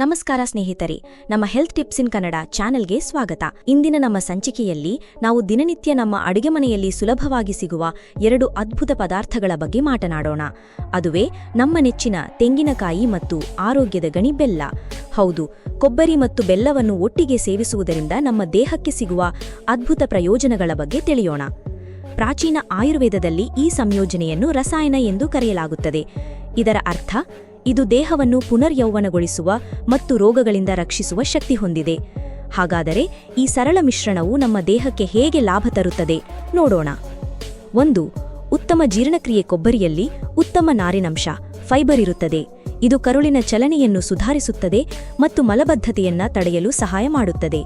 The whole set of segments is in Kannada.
ನಮಸ್ಕಾರ ಸ್ನೇಹಿತರೆ, ನಮ್ಮ ಹೆಲ್ತ್ ಟಿಪ್ಸ್ ಇನ್ ಕನ್ನಡ ಚಾನೆಲ್ಗೆ ಸ್ವಾಗತ. ಇಂದಿನ ನಮ್ಮ ಸಂಚಿಕೆಯಲ್ಲಿ ನಾವು ದಿನನಿತ್ಯ ನಮ್ಮ ಅಡುಗೆ ಮನೆಯಲ್ಲಿ ಸುಲಭವಾಗಿ ಸಿಗುವ ಎರಡು ಅದ್ಭುತ ಪದಾರ್ಥಗಳ ಬಗ್ಗೆ ಮಾತನಾಡೋಣ. ಅದುವೇ ನಮ್ಮ ನೆಚ್ಚಿನ ತೆಂಗಿನಕಾಯಿ ಮತ್ತು ಆರೋಗ್ಯದ ಗಣಿ ಬೆಲ್ಲ. ಹೌದು, ಕೊಬ್ಬರಿ ಮತ್ತು ಬೆಲ್ಲವನ್ನು ಒಟ್ಟಿಗೆ ಸೇವಿಸುವುದರಿಂದ ನಮ್ಮ ದೇಹಕ್ಕೆ ಸಿಗುವ ಅದ್ಭುತ ಪ್ರಯೋಜನಗಳ ಬಗ್ಗೆ ತಿಳಿಯೋಣ. ಪ್ರಾಚೀನ ಆಯುರ್ವೇದದಲ್ಲಿ ಈ ಸಂಯೋಜನೆಯನ್ನು ರಸಾಯನ ಎಂದು ಕರೆಯಲಾಗುತ್ತದೆ. ಇದರ ಅರ್ಥ ಇದು ದೇಹವನ್ನು ಪುನರ್ಯೌವನಗೊಳಿಸುವ ಮತ್ತು ರೋಗಗಳಿಂದ ರಕ್ಷಿಸುವ ಶಕ್ತಿ ಹೊಂದಿದೆ. ಹಾಗಾದರೆ ಈ ಸರಳ ಮಿಶ್ರಣವು ನಮ್ಮ ದೇಹಕ್ಕೆ ಹೇಗೆ ಲಾಭ ತರುತ್ತದೆ ನೋಡೋಣ. ಒಂದು, ಉತ್ತಮ ಜೀರ್ಣಕ್ರಿಯೆ ಕೊಬ್ಬರಿಯಲ್ಲಿ ಉತ್ತಮ ನಾರಿನಂಶ, ಫೈಬರ್ ಇರುತ್ತದೆ. ಇದು ಕರುಳಿನ ಚಲನೆಯನ್ನು ಸುಧಾರಿಸುತ್ತದೆ ಮತ್ತು ಮಲಬದ್ಧತೆಯನ್ನ ತಡೆಯಲು ಸಹಾಯ ಮಾಡುತ್ತದೆ.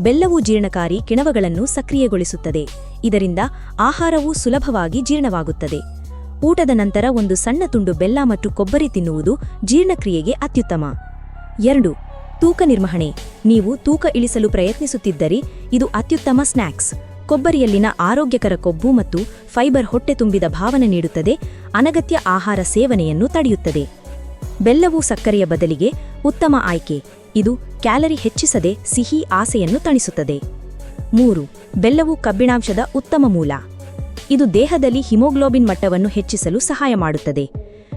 ಬೆಲ್ಲವು ಜೀರ್ಣಕಾರಿ ಕಿಣವಗಳನ್ನು ಸಕ್ರಿಯಗೊಳಿಸುತ್ತದೆ. ಇದರಿಂದ ಆಹಾರವು ಸುಲಭವಾಗಿ ಜೀರ್ಣವಾಗುತ್ತದೆ. ಊಟದ ನಂತರ ಒಂದು ಸಣ್ಣ ತುಂಡು ಬೆಲ್ಲ ಮತ್ತು ಕೊಬ್ಬರಿ ತಿನ್ನುವುದು ಜೀರ್ಣಕ್ರಿಯೆಗೆ ಅತ್ಯುತ್ತಮ. ಎರಡು, ತೂಕ ನಿರ್ವಹಣೆ. ನೀವು ತೂಕ ಇಳಿಸಲು ಪ್ರಯತ್ನಿಸುತ್ತಿದ್ದರೆ ಇದು ಅತ್ಯುತ್ತಮ ಸ್ನ್ಯಾಕ್ಸ್ ಕೊಬ್ಬರಿಯಲ್ಲಿನ ಆರೋಗ್ಯಕರ ಕೊಬ್ಬು ಮತ್ತು ಫೈಬರ್ ಹೊಟ್ಟೆ ತುಂಬಿದ ಭಾವನೆ ನೀಡುತ್ತದೆ, ಅನಗತ್ಯ ಆಹಾರ ಸೇವನೆಯನ್ನು ತಡೆಯುತ್ತದೆ. ಬೆಲ್ಲವು ಸಕ್ಕರೆಯ ಬದಲಿಗೆ ಉತ್ತಮ ಆಯ್ಕೆ. ಇದು ಕ್ಯಾಲರಿ ಹೆಚ್ಚಿಸದೆ ಸಿಹಿ ಆಸೆಯನ್ನು ತಣಿಸುತ್ತದೆ. ಮೂರು, ಬೆಲ್ಲವು ಕಬ್ಬಿಣಾಂಶದ ಉತ್ತಮ ಮೂಲ. ಇದು ದೇಹದಲ್ಲಿ ಹಿಮೋಗ್ಲೋಬಿನ್ ಮಟ್ಟವನ್ನು ಹೆಚ್ಚಿಸಲು ಸಹಾಯ ಮಾಡುತ್ತದೆ.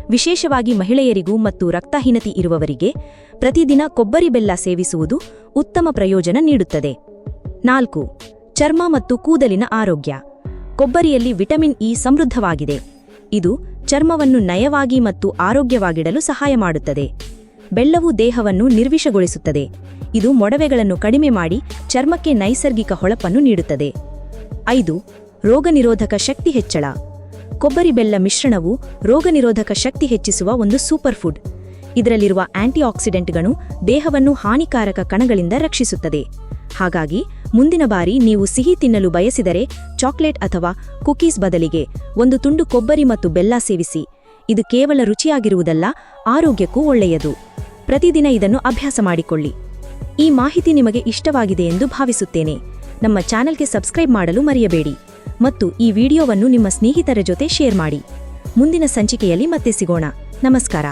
ವಿಶೇಷವಾಗಿ ಮಹಿಳೆಯರಿಗೂ ಮತ್ತು ರಕ್ತಹೀನತೆ ಇರುವವರಿಗೆ ಪ್ರತಿದಿನ ಕೊಬ್ಬರಿ ಬೆಲ್ಲ ಸೇವಿಸುವುದು ಉತ್ತಮ ಪ್ರಯೋಜನ ನೀಡುತ್ತದೆ. ನಾಲ್ಕು, ಚರ್ಮ ಮತ್ತು ಕೂದಲಿನ ಆರೋಗ್ಯ. ಕೊಬ್ಬರಿಯಲ್ಲಿ ವಿಟಮಿನ್ ಇ ಸಮೃದ್ಧವಾಗಿದೆ. ಇದು ಚರ್ಮವನ್ನು ನಯವಾಗಿ ಮತ್ತು ಆರೋಗ್ಯವಾಗಿಡಲು ಸಹಾಯ ಮಾಡುತ್ತದೆ. ಬೆಲ್ಲವು ದೇಹವನ್ನು ನಿರ್ವಿಷಗೊಳಿಸುತ್ತದೆ. ಇದು ಮೊಡವೆಗಳನ್ನು ಕಡಿಮೆ ಮಾಡಿ ಚರ್ಮಕ್ಕೆ ನೈಸರ್ಗಿಕ ಹೊಳಪನ್ನು ನೀಡುತ್ತದೆ. ಐದು ರೋಗನಿರೋಧಕ ಶಕ್ತಿ ಹೆಚ್ಚಳ. ಕೊಬ್ಬರಿ ಬೆಲ್ಲ ಮಿಶ್ರಣವು ರೋಗನಿರೋಧಕ ಶಕ್ತಿ ಹೆಚ್ಚಿಸುವ ಒಂದು ಸೂಪರ್ ಫುಡ್. ಇದರಲ್ಲಿರುವ ಆಂಟಿಆಕ್ಸಿಡೆಂಟ್ಗಳು ದೇಹವನ್ನು ಹಾನಿಕಾರಕ ಕಣಗಳಿಂದ ರಕ್ಷಿಸುತ್ತದೆ. ಹಾಗಾಗಿ, ಮುಂದಿನ ಬಾರಿ ನೀವು ಸಿಹಿ ತಿನ್ನಲು ಬಯಸಿದರೆ ಚಾಕ್ಲೇಟ್ ಅಥವಾ ಕುಕೀಸ್ ಬದಲಿಗೆ ಒಂದು ತುಂಡು ಕೊಬ್ಬರಿ ಮತ್ತು ಬೆಲ್ಲ ಸೇವಿಸಿ. ಇದು ಕೇವಲ ರುಚಿಯಾಗಿರುವುದಲ್ಲ, ಆರೋಗ್ಯಕ್ಕೂ ಒಳ್ಳೆಯದು. ಪ್ರತಿದಿನ ಇದನ್ನು ಅಭ್ಯಾಸ ಮಾಡಿಕೊಳ್ಳಿ. ಈ ಮಾಹಿತಿ ನಿಮಗೆ ಇಷ್ಟವಾಗಿದೆ ಎಂದು ಭಾವಿಸುತ್ತೇನೆ. ನಮ್ಮ ಚಾನೆಲ್ಗೆ ಸಬ್ಸ್ಕ್ರೈಬ್ ಮಾಡಲು ಮರೆಯಬೇಡಿ. ಮತ್ತು ಈ ವಿಡಿಯೋವನ್ನು ನಿಮ್ಮ ಸ್ನೇಹಿತರ ಜೊತೆ ಶೇರ್ ಮಾಡಿ. ಮುಂದಿನ ಸಂಚಿಕೆಯಲ್ಲಿ ಮತ್ತೆ ಸಿಗೋಣ. ನಮಸ್ಕಾರ.